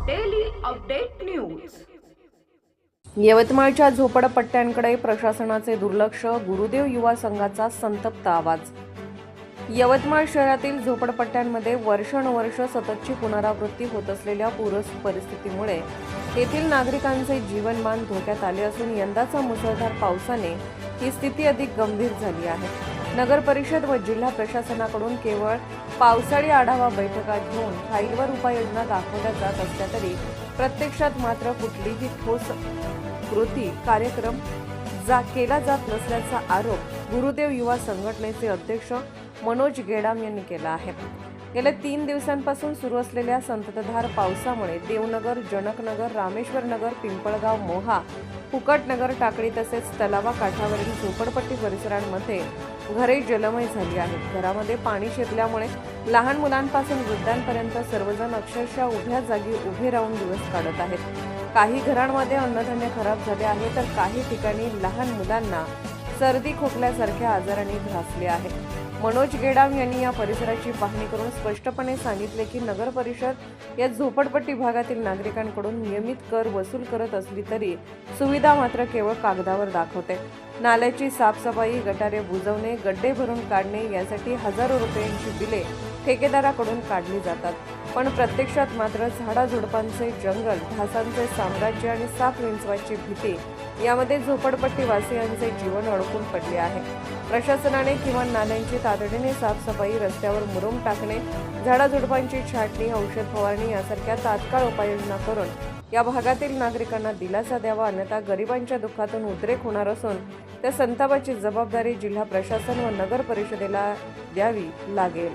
Update news यवतमाळच्या झोपडपट्ट्यांकडे प्रशासनाचे दुर्लक्ष गुरुदेव युवा संघाचा संतप्त आवाज. यवतमाळ शहरातील झोपडपट्ट्यांमध्ये वर्षानुवर्ष सततची पुनरावृत्ती होत असलेल्या पूर परिस्थितीमुळे येथील नागरिकांचे जीवनमान धोक्यात आले असून यंदाचा मुसळधार पावसाने ही स्थिती अधिक गंभीर झाली आहे. नगर परिषद व जिल्हा प्रशासनाकडून केवळ पावसाळी आढावा बैठका घेऊन फाईलवर उपाययोजना दाखवल्या जात असल्या तरी प्रत्यक्षात मात्र कुठलीही ठोस कृती कार्यक्रम जा केला जात नसल्याचा आरोप गुरुदेव युवा संघटनेचे अध्यक्ष मनोज गेडाम यांनी केला आहे. गेल्या तीन दिवसांपासून सुरू असलेल्या संततधार पावसामुळे देवनगर जनकनगर रामेश्वर नगर पिंपळगाव मोहा फुकटनगर टाकळी तसेच तलावा काठावरील झोपडपट्टी परिसरांमध्ये घरे जलमय झाली आहेत. घरामध्ये पाणी शिरल्यामुळे लहान मुलांपासून वृद्धांपर्यंत सर्वजण अक्षरशः उभ्या जागी उभे राहून दिवस काढत आहेत. काही घरांमध्ये अन्नधान्य खराब झाले आहे तर काही ठिकाणी लहान मुलांना सर्दी खोकल्यासारख्या आजाराने ध्रासले आहे. मनोज गेडाम यांनी या परिसराची पाहणी करून स्पष्टपणे सांगितले की नगर परिषद या झोपडपट्टी भागातील नागरिकांकडून नियमित कर वसूल करत असली तरी सुविधा मात्र केवळ कागदावर दाखवते. नाल्याची साफसफाई गटारे बुजवणे गड्डे भरून काढणे यासाठी हजारो रुपयांची बिले ठेकेदाराकडून काढली जातात. पण प्रत्यक्षात मात्र झाडाझुडपांचे जंगल ढासांचे साम्राज्य आणि साप विंचवाची भीती यामध्ये झोपडपट्टी वासियांचे जीवन अडकून पडले आहे. प्रशासनाने किमान नाल्यांची तातडीने साफसफाई रस्त्यावर मुरुम टाकणे झाडाझुडपांची छाटणी औषध फवारणी यासारख्या तात्काळ उपाययोजना करून या भागातील नागरिकांना दिलासा द्यावा अन्यथा गरिबांच्या दुःखातून उद्रेक होणार असून त्या संतापाची जबाबदारी जिल्हा प्रशासन व नगर परिषदेला द्यावी लागेल.